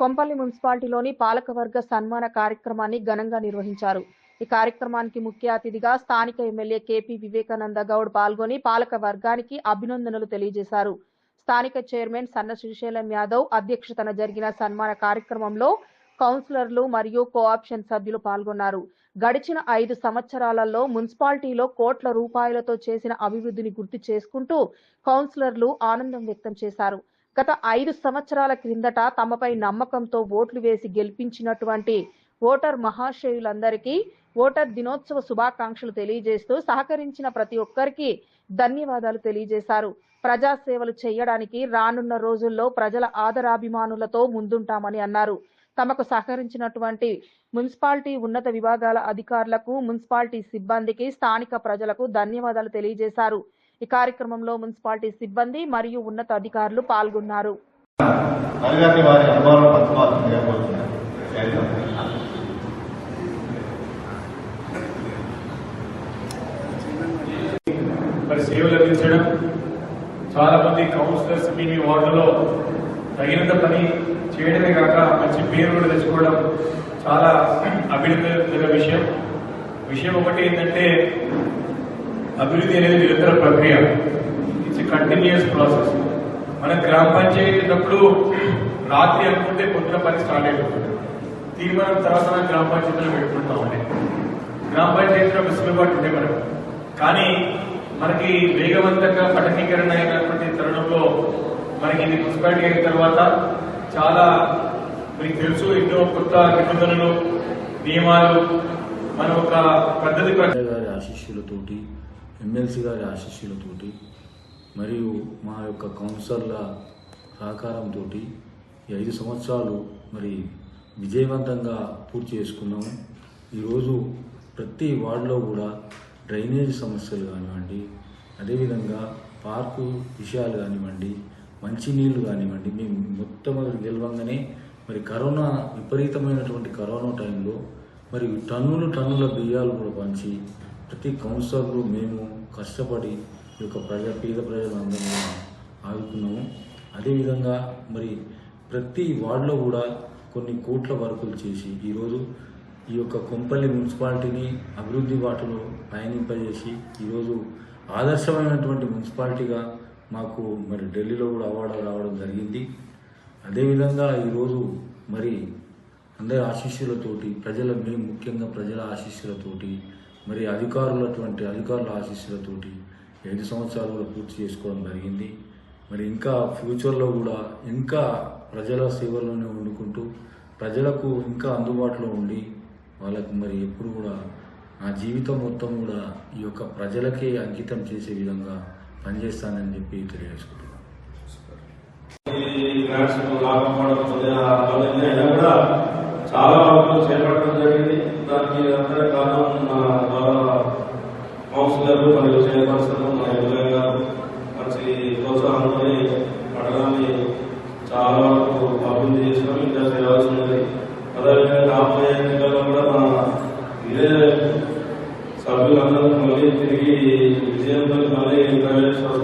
కొంపల్లి మున్సిపాలిటీలోని పాలకవర్గ సన్మాన కార్యక్రమాన్ని ఘనంగా నిర్వహించారు. ఈ కార్యక్రమానికి ముఖ్య అతిథిగా స్థానిక ఎమ్మెల్యే కేపీ వివేకానంద గౌడ్ పాల్గొని పాలక వర్గానికి అభినందనలు తెలియజేశారు. స్థానిక చైర్మన్ సన్న శ్రీశైలం యాదవ్ అధ్యక్షతన జరిగిన సన్మాన కార్యక్రమంలో కౌన్సిలర్లు మరియు కోఆప్షన్ సభ్యులు పాల్గొన్నారు. గడిచిన ఐదు సంవత్సరాలలో మున్సిపాలిటీలో కోట్ల రూపాయలతో చేసిన అభివృద్ధిని గుర్తు చేసుకుంటూ కౌన్సిలర్లు ఆనందం వ్యక్తం చేశారు. గత ఐదు సంవత్సరాల క్రిందట తమపై నమ్మకంతో ఓట్లు వేసి గెలిపించినటువంటి ఓటర్ మహాశయులందరికీ ఓటర్ దినోత్సవ శుభాకాంక్షలు తెలియజేస్తూ సహకరించిన ప్రతి ఒక్కరికి ధన్యవాదాలు తెలియజేశారు. ప్రజాసేవలు చేయడానికి రానున్న రోజుల్లో ప్రజల ఆదరాభిమానులతో ముందుంటామని అన్నారు. తమకు సహకరించినటువంటి మున్సిపాలిటీ ఉన్నత విభాగాల అధికారులకు మున్సిపాలిటీ సిబ్బందికి స్థానిక ప్రజలకు ధన్యవాదాలు తెలియజేశారు. ఈ కార్యక్రమంలో మున్సిపాలిటీ సిబ్బంది మరియు ఉన్నత అధికారులు పాల్గొన్నారు. మరి సేవలు అందించడం చాలా మంది కౌన్సిలర్స్ మీ మీ వార్డులో తగినంత పని చేయడమే కాక మంచి పేరు కూడా తెచ్చుకోవడం చాలా అభినందన విషయం. విషయం ఒకటి ఏంటంటే అభివృద్ధి అనేది నిరంతర ప్రక్రియ. ఇట్స్ కంటిన్యూస్ ప్రాసెస్ మన గ్రామ పంచాయతీ రాత్రి అనుకుంటే పొద్దున పని స్టార్ట్ అయిపోతుంది. తీర్మానం తర్వాత మనం గ్రామ పంచాయతీలో పెట్టుకుంటామండి. గ్రామ పంచాయతీలో వెసులుబాటు ఉండే మనకు. కానీ మనకి వేగవంతంగా పట్టణీకరణ అయినటువంటి తరుణంలో మనకి ఇది మున్సిపాలిటీ అయిన తర్వాత చాలా మీకు తెలుసు ఎన్నో కొత్త నిబంధనలు నియమాలు మన ఒక పద్ధతి ఆశిష్యులతోటి ఎమ్మెల్సీ గారి ఆశీస్సులతోటి మరియు మా యొక్క కౌన్సిలర్ల సహకారంతో ఈ ఐదు సంవత్సరాలు మరి విజయవంతంగా పూర్తి చేసుకున్నాము. ఈరోజు ప్రతి వార్డులో కూడా డ్రైనేజ్ సమస్యలు కానివ్వండి అదేవిధంగా పార్కు విషయాలు కానివ్వండి మంచినీళ్ళు కానివ్వండి మేము మొట్టమొదటి గెలవంగానే మరి కరోనా విపరీతమైనటువంటి కరోనా టైంలో మరి టన్నులు టన్నుల బియ్యాలు కూడా పంచి ప్రతి కౌన్సిలర్లు మేము కష్టపడి ఈ యొక్క ప్రజా పేద ప్రజలందరూ ఆదుకున్నాము. అదేవిధంగా మరి ప్రతి వార్డులో కూడా కొన్ని కోట్ల వర్కులు చేసి ఈరోజు ఈ యొక్క కొంపల్లి మున్సిపాలిటీని అభివృద్ధి బాటలో పయనింపజేసి ఈరోజు ఆదర్శమైనటువంటి మున్సిపాలిటీగా మాకు మరి ఢిల్లీలో కూడా అవార్డు రావడం జరిగింది. అదేవిధంగా ఈరోజు మరి అందరి ఆశీస్సులతోటి ప్రజల మేము ముఖ్యంగా ప్రజల ఆశీస్సులతోటి మరి అధికారులటువంటి అధికారుల ఆశీస్సులతోటి ఐదు సంవత్సరాలు కూడా పూర్తి చేసుకోవడం జరిగింది. మరి ఇంకా ఫ్యూచర్లో కూడా ఇంకా ప్రజల సేవలోనే వండుకుంటూ ప్రజలకు ఇంకా అందుబాటులో ఉండి వాళ్ళకు మరి ఎప్పుడు కూడా నా జీవితం మొత్తం కూడా ఈ యొక్క ప్రజలకే అంకితం చేసే విధంగా పనిచేస్తానని చెప్పి తెలియజేసుకుంటున్నాను. కూడా చాలా వరకు చేపట్టడం జరిగింది. దానికి అంతా కారణం మా ద్వారా కౌన్సిల్ గారు మరియు చైర్పర్సన్ మా ఎమ్మెల్యే గారు మంచి ప్రోత్సాహంతో పట్టణాన్ని చాలా వరకు అభివృద్ధి చేసుకొని ఇంకా చేయాల్సి ఉంది అదేవిధంగా ఎన్నికల్లో కూడా మా ఇదే సభ్యులందరూ మళ్ళీ తిరిగి విజయంతో మళ్ళీ ప్రవేశిస్తారు